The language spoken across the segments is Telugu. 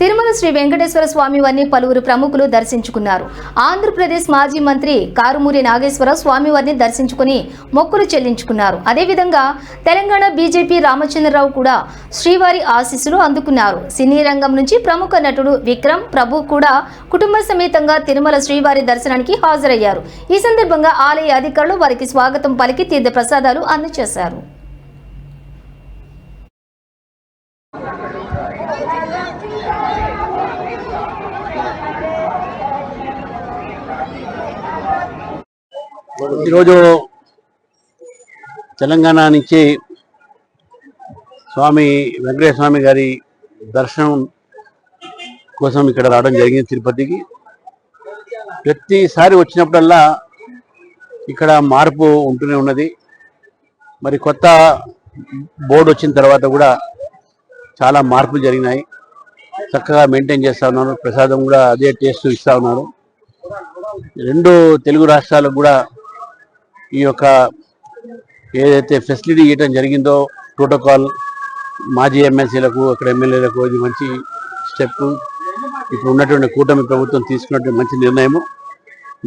తిరుమల శ్రీ వెంకటేశ్వర స్వామి వారిని పలువురు ప్రముఖులు దర్శించుకున్నారు. ఆంధ్రప్రదేశ్ మాజీ మంత్రి కారుమూరి నాగేశ్వర స్వామి వారిని దర్శించుకుని మొక్కులు చెల్లించుకున్నారు. అదేవిధంగా తెలంగాణ బీజేపీ రామచంద్రరావు కూడా శ్రీవారి ఆశీస్సులు అందుకున్నారు. సినీ రంగం నుంచి ప్రముఖ నటుడు విక్రమ్ ప్రభు కూడా కుటుంబ సమేతంగా తిరుమల శ్రీవారి దర్శనానికి హాజరయ్యారు. ఈ సందర్భంగా ఆలయ అధికారులు వారికి స్వాగతం పలికి తీర్థ ప్రసాదాలు అందజేశారు. ఈరోజు తెలంగాణ నుంచి స్వామి వెంకటేశ్వర స్వామి గారి దర్శనం కోసం ఇక్కడ రావడం జరిగింది తిరుపతికి. ప్రతిసారి వచ్చినప్పుడల్లా ఇక్కడ మార్పు ఉంటూనే ఉన్నది. మరి కొత్త బోర్డు వచ్చిన తర్వాత కూడా చాలా మార్పులు జరిగినాయి. చక్కగా మెయింటైన్ చేస్తూ ఉన్నారు. ప్రసాదం కూడా అదే టేస్ట్ ఇస్తూ ఉన్నారు. రెండు తెలుగు రాష్ట్రాలకు కూడా ఈ యొక్క ఏదైతే ఫెసిలిటీ ఇవ్వడం జరిగిందో ప్రోటోకాల్ మాజీ ఎమ్మెల్సీలకు అక్కడ ఎమ్మెల్యేలకు ఇది మంచి స్టెప్. ఇప్పుడు ఉన్నటువంటి కూటమి ప్రభుత్వం తీసుకున్నటువంటి మంచి నిర్ణయము.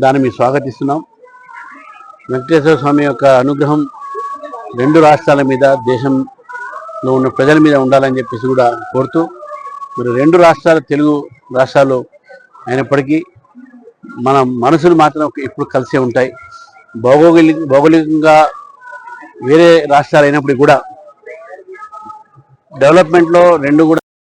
దాన్ని మేము స్వాగతిస్తున్నాం. వెంకటేశ్వర స్వామి యొక్క అనుగ్రహం రెండు రాష్ట్రాల మీద దేశం దేశంలో ఉన్న ప్రజల మీద ఉండాలని చెప్పేసి కూడా కోరుతూ మరి రెండు రాష్ట్రాలు తెలుగు రాష్ట్రాలు అయినప్పటికీ మన మనసులు మాత్రం ఇప్పుడు కలిసే ఉంటాయి. భౌగోళిక భౌగోళికంగా వేరే రాష్ట్రాలు అయినప్పటికీ కూడా డెవలప్మెంట్లో రెండు కూడా